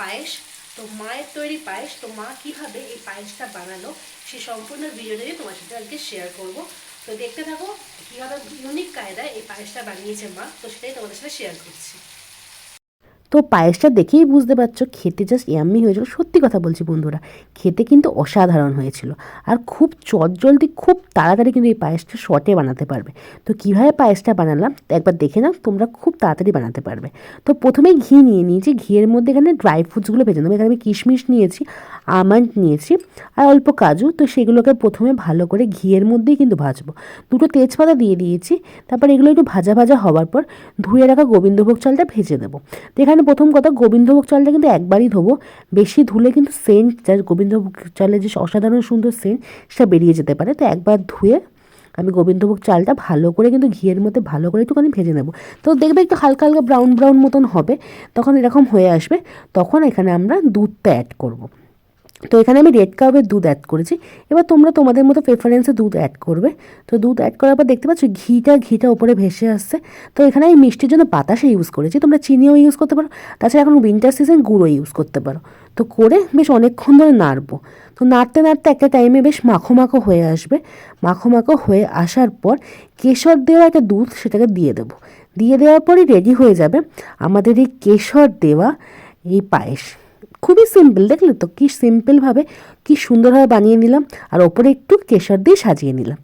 পায়েস, তো মায়ের তৈরি পায়েস, তো মা কীভাবে এই পায়েসটা বানালো, সে সম্পূর্ণ ভিডিওটাই তোমার সাথে আজকে শেয়ার করব। তো দেখতে থাকো কীভাবে ইউনিক কায়দায় এই পায়েসটা বানিয়েছে মা, তো সেটাই তোমাদের সাথে শেয়ার করছি। তো পায়েসটা দেখেই বুঝতে পারছ, খেতে জাস্ট ইয়াম্মি হয়েছিল। সত্যি কথা বলছি বন্ধুরা, খেতে কিন্তু অসাধারণ হয়েছিল। আর খুব চটজলদি, খুব তাড়াতাড়ি কিন্তু এই পায়েসটা শর্টে বানাতে পারবে। তো কীভাবে পায়েসটা বানালাম, একবার দেখে নাও, তোমরা খুব তাড়াতাড়ি বানাতে পারবে। তো প্রথমে ঘি নিয়ে নিয়েছি, ঘিয়ের মধ্যে এখানে ড্রাই ফ্রুটসগুলো ভেজে নেব। এখানে আমি কিশমিশ নিয়েছি আমন্ড নিয়েছি। আর অল্প কাজু, তো সেগুলোকে প্রথমে ভালো করে ঘিয়ের মধ্যেই কিন্তু ভাজবো। দুটো তেজপাতা দিয়ে দিয়েছি, তারপর এগুলো একটু ভাজা ভাজা হওয়ার পর ধুয়ে রাখা গোবিন্দভোগ চালটা ভেজে দেবো তো এখানে প্রথম কথা, গোবিন্দভোগ চালটা কিন্তু একবারই ধোবো। বেশি ধুলে কিন্তু সেন্ট, যার গোবিন্দভোগ চালের যে অসাধারণ সুন্দর সেন্ট, সেটা বেরিয়ে যেতে পারে। তো একবার ধুয়ে আমি গোবিন্দভোগ চালটা ভালো করে কিন্তু ঘিয়ের মধ্যে ভালো করে একটুখানি ভেজে নেব। তো দেখবে একটু হালকা হালকা ব্রাউন ব্রাউন মতন হবে, তখন এরকম হয়ে আসবে, তখন এখানে আমরা দুধটা অ্যাড করব। তো এখানে আমি রেড কাপের দুধ অ্যাড করেছি। এবার তোমরা তোমাদের মতো প্রেফারেন্সে দুধ অ্যাড করবে। তো দুধ অ্যাড করার পর দেখতে পাচ্ছ ঘিটা ঘিটা ওপরে ভেসে আসছে। তো এখানে আমি মিষ্টির জন্য বাতাসে ইউজ করেছি। তোমরা চিনিও ইউজ করতে পারো। তাছাড়া এখন উইন্টার সিজন গুঁড়ো ইউজ করতে পারো। তো করে বেশ অনেকক্ষণ ধরে নাড়বো। তো নাড়তে নাড়তে একটা টাইমে বেশ মাখো মাখো হয়ে আসবে। মাখো মাখো হয়ে আসার পর কেশর দেওয়া একটা দুধ সেটাকে দিয়ে দেবো। দিয়ে দেওয়ার পরই রেডি হয়ে যাবে আমাদের এই কেশর দেওয়া এই পায়েস। খুবই সিম্পল দেখলে তো কি সিম্পলভাবে কি সুন্দরভাবে বানিয়ে নিলাম। আর ওপরে একটু কেশর দিয়ে সাজিয়ে নিলাম।